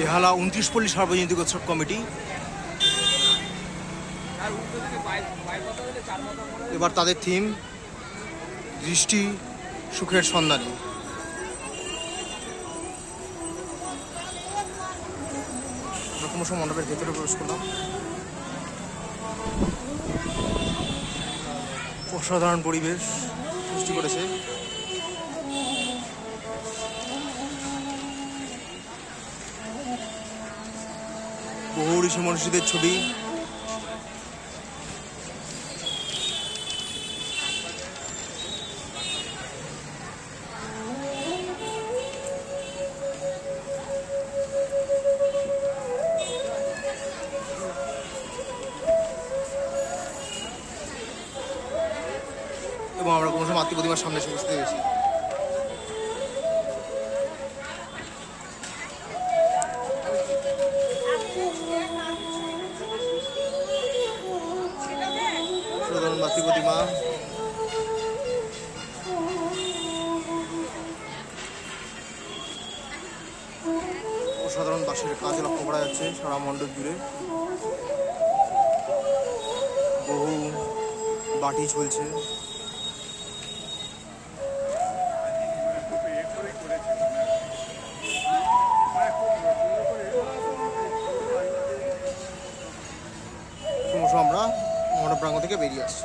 বেহালা উনত্রিশ পল্লী সার্বজনীন উৎসব কমিটি। এবার তাদের থিম, দৃষ্টি, সুখের সন্ধানে। ক্রমশ মণ্ডপের ভেতরে প্রবেশ করলাম। অসাধারণ পরিবেশ সৃষ্টি করেছে। বহু ঋষি মনীষীদের ছবি। এবং আমরা কোনো সময় মাতৃ প্রতিমার সামনে এসে বসতে গেছি মাতৃ প্রতিমা অসাধারণ বাঁশের কাজ লক্ষ্য করা যাচ্ছে সারা মণ্ডপ জুড়ে। বহু বাটি ক্রমশ আমরা মণ্ডপ থেকে বেরিয়ে আসছি।